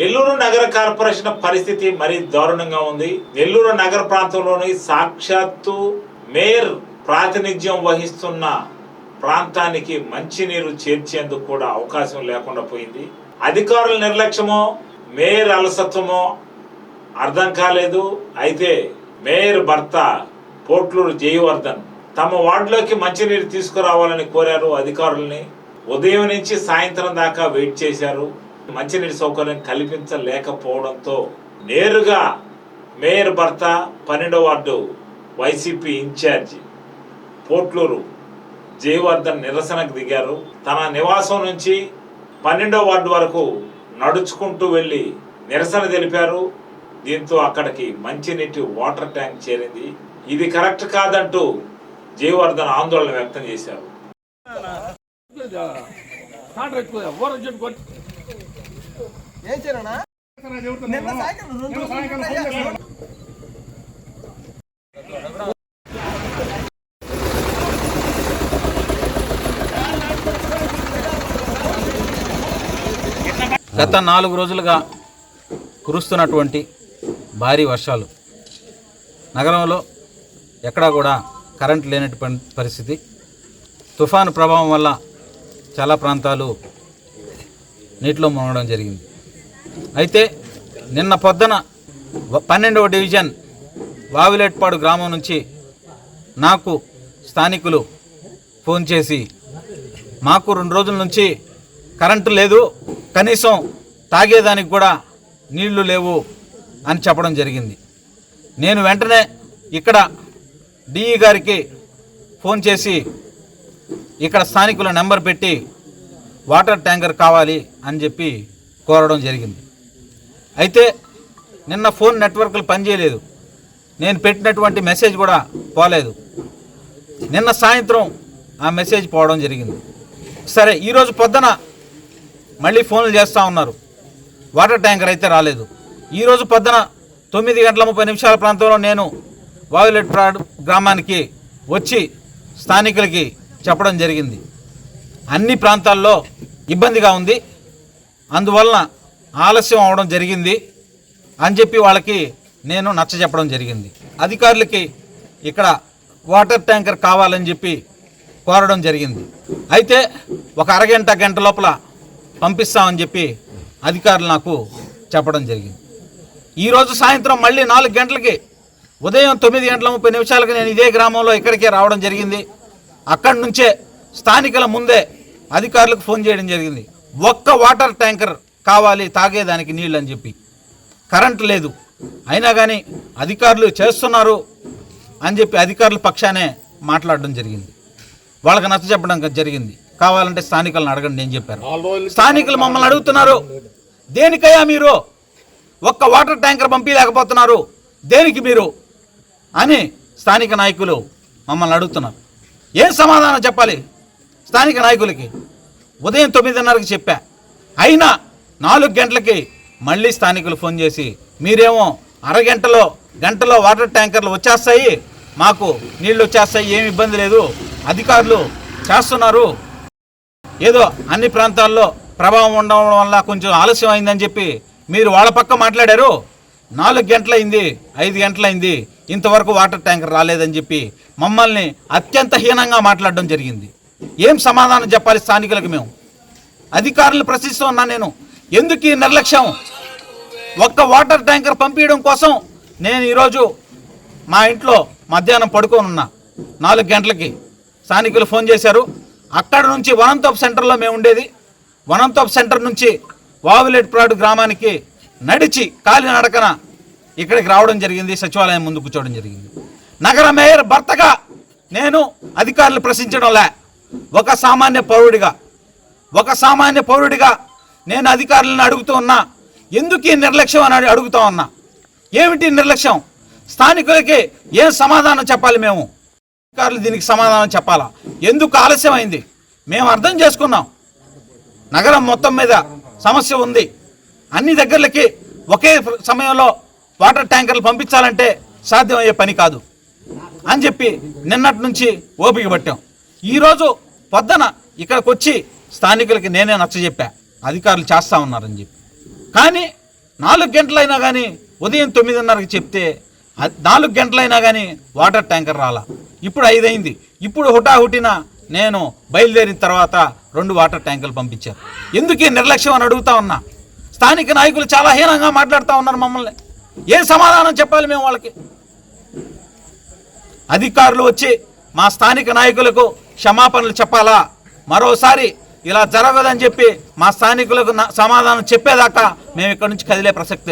నెల్లూరు నగర కార్పొరేషన్ పరిస్థితి మరీ దారుణంగా ఉంది. నెల్లూరు నగర ప్రాంతంలోని సాక్షాత్తు మేయర్ ప్రాతినిధ్యం వహిస్తున్న ప్రాంతానికి మంచినీరు చేర్చేందుకు కూడా అవకాశం లేకుండా పోయింది. అధికారుల నిర్లక్ష్యమో మేయర్ అలసత్వమో అర్థం కాలేదు. అయితే మేయర్ భర్త పోట్లూరు జయవర్ధన్ తమ వార్డులోకి మంచినీరు తీసుకురావాలని కోరారు అధికారుల్ని. ఉదయం నుంచి సాయంత్రం దాకా వెయిట్ చేశారు. మంచినీటి సౌకర్యం కల్పించలేకపోవడంతో నేరుగా మేయర్ భర్త పన్నెండో ward YCP incharge Potluru Jayavardhan నిరసనకు దిగారు. తన నివాసం నుంచి పన్నెండో వార్డు వరకు నడుచుకుంటూ వెళ్ళి నిరసన తెలిపారు. దీంతో అక్కడికి మంచినీటి వాటర్ ట్యాంక్ చేరింది. ఇది కరెక్ట్ కాదంటూ జయవర్ధన్ ఆందోళన వ్యక్తం చేశారు. ఏం చేయనా నిన్న సాయంత్రం రెండు రోజులు ట్రై చేస్తున్నాను. గత నాలుగు రోజులుగా కురుస్తున్నటువంటి భారీ వర్షాలు. నగరంలో ఎక్కడా కూడా కరెంట్ లేనటువంటి పరిస్థితి. తుఫాను ప్రభావం వల్ల చాలా ప్రాంతాలు నీటిలో మునగడం జరిగింది. అయితే నిన్న పొద్దున పన్నెండవ డివిజన్ వావిలేట్పాడు గ్రామం నుంచి నాకు స్థానికులు ఫోన్ చేసి మాకు రెండు రోజుల నుంచి కరెంటు లేదు కనీసం తాగేదానికి కూడా నీళ్ళు లేవు అని చెప్పడం జరిగింది. నేను వెంటనే ఇక్కడ డిఈ గారికి ఫోన్ చేసి ఇక్కడ స్థానికుల నెంబర్ పెట్టి వాటర్ ట్యాంకర్ కావాలి అని చెప్పి కోరడం జరిగింది. అయితే నిన్న ఫోన్ నెట్వర్క్లు పనిచేయలేదు. నేను పెట్టినటువంటి మెసేజ్ కూడా పోలేదు. నిన్న సాయంత్రం ఆ మెసేజ్ పోవడం జరిగింది. సరే ఈరోజు పొద్దున మళ్ళీ ఫోన్లు చేస్తూ ఉన్నారు. వాటర్ ట్యాంకర్ అయితే రాలేదు. ఈరోజు పొద్దున తొమ్మిది గంటల ముప్పై నిమిషాల ప్రాంతంలో నేను వాయులెట్ ప్రాడ్ గ్రామానికి వచ్చి స్థానికులకి చెప్పడం జరిగింది. అన్ని ప్రాంతాల్లో ఇబ్బందిగా ఉంది. అందువలన ఆలస్యం అవడం జరిగింది అని చెప్పి వాళ్ళకి నేను నచ్చ చెప్పడం జరిగింది. అధికారులకి ఇక్కడ వాటర్ ట్యాంకర్ కావాలని చెప్పి కోరడం జరిగింది. అయితే ఒక అరగంట గంట లోపల పంపిస్తామని చెప్పి అధికారులు నాకు చెప్పడం జరిగింది. ఈరోజు సాయంత్రం మళ్ళీ నాలుగు గంటలకి ఉదయం తొమ్మిది గంటల ముప్పై నిమిషాలకి నేను ఇదే గ్రామంలో ఇక్కడికే రావడం జరిగింది. అక్కడి నుంచే స్థానికుల ముందే అధికారులకు ఫోన్ చేయడం జరిగింది. ఒక్క వాటర్ ట్యాంకర్ కావాలి తాగేదానికి నీళ్ళు అని చెప్పి. కరెంట్ లేదు. అయినా కానీ అధికారులు చేస్తున్నారు అని చెప్పి అధికారుల పక్షానే మాట్లాడడం జరిగింది. వాళ్ళకి నచ్చ చెప్పడం జరిగింది. కావాలంటే స్థానికులను అడగండి నేను చెప్పారు స్థానికులు మమ్మల్ని అడుగుతున్నారు. దేనికయ్యా మీరు? ఒక్క వాటర్ ట్యాంకర్ పంపించలేకపోతున్నారు. దేనికి మీరు? అని స్థానిక నాయకులు మమ్మల్ని అడుగుతున్నారు. ఏం సమాధానం చెప్పాలి స్థానిక నాయకులకి? ఉదయం తొమ్మిదిన్నరకు చెప్పా. అయినా నాలుగు గంటలకి మళ్ళీ స్థానికులు ఫోన్ చేసి మీరేమో అరగంటలో గంటలో వాటర్ ట్యాంకర్లు వచ్చేస్తాయి? మాకు నీళ్ళు వచ్చేస్తాయి ఏమి ఇబ్బంది లేదు. అధికారులు చేస్తున్నారు. ఏదో అన్ని ప్రాంతాల్లో ప్రభావం ఉండడం వల్ల కొంచెం ఆలస్యం అయిందని చెప్పి మీరు వాళ్ళ పక్క మాట్లాడారు? నాలుగు గంటలైంది ఐదు గంటలైంది ఇంతవరకు వాటర్ ట్యాంకర్ రాలేదని చెప్పి మమ్మల్ని అత్యంత హీనంగా మాట్లాడడం జరిగింది. ఏం సమాధానం చెప్పాలి స్థానికులకు మేము? అధికారులు ప్రశ్నిస్తున్నా నేను. ఎందుకు ఈ నిర్లక్ష్యం? ఒక్క వాటర్ ట్యాంకర్ పంపించడం కోసం నేను ఈరోజు మా ఇంట్లో మధ్యాహ్నం పడుకొని ఉన్నా. నాలుగు గంటలకి స్థానికులు ఫోన్ చేశారు. అక్కడ నుంచి వనంతోపు సెంటర్లో మేము ఉండేది. వనంతోపు సెంటర్ నుంచి వావులేట్ప్రాడు గ్రామానికి నడిచి కాలినడకన ఇక్కడికి రావడం జరిగింది. సచివాలయం ముందు కూర్చోవడం జరిగింది. నగర మేయర్ భర్తగా నేను అధికారులు ప్రశ్నించడంలే ఒక సామాన్య పౌరుడిగా ఒక సామాన్య పౌరుడిగా నేను అధికారులను అడుగుతూ ఉన్నా ఎందుకు ఈ నిర్లక్ష్యం అని అడుగుతూ ఉన్నా? ఏమిటి నిర్లక్ష్యం? స్థానికులకి ఏం సమాధానం చెప్పాలి మేము? అధికారులు దీనికి సమాధానం చెప్పాలా? ఎందుకు ఆలస్యం అయింది మేము అర్థం చేసుకున్నాం. నగరం మొత్తం మీద సమస్య ఉంది. అన్ని దగ్గరలకి ఒకే సమయంలో వాటర్ ట్యాంకర్లు పంపించాలంటే సాధ్యమయ్యే పని కాదు అని చెప్పి నిన్నటి నుంచి ఓపిక పట్టాం. ఈరోజు పొద్దున ఇక్కడికి వచ్చి స్థానికులకి నేనే నచ్చజెప్పా. అధికారులు చేస్తా ఉన్నారని చెప్పి. కానీ నాలుగు గంటలైనా కానీ ఉదయం తొమ్మిదిన్నరకి చెప్తే నాలుగు గంటలైనా కానీ వాటర్ ట్యాంకర్ రాలా. ఇప్పుడు ఐదైంది. ఇప్పుడు హుటాహుటిన నేను బయలుదేరిన తర్వాత రెండు వాటర్ ట్యాంకర్లు పంపించారు. ఎందుకు నిర్లక్ష్యం అని అడుగుతా ఉన్నా. స్థానిక నాయకులు చాలా హీనంగా మాట్లాడుతూ ఉన్నారు మమ్మల్ని. ఏం సమాధానం చెప్పాలి మేము వాళ్ళకి? అధికారులు వచ్చి మా స్థానిక నాయకులకు క్షమాపణలు చెప్పాలా? మరోసారి ఇలా జరగదని చెప్పి మా స్థానికులకు సమాధానం చెప్పేదాకా మేము ఇక్కడి నుంచి కదిలే ప్రసక్తి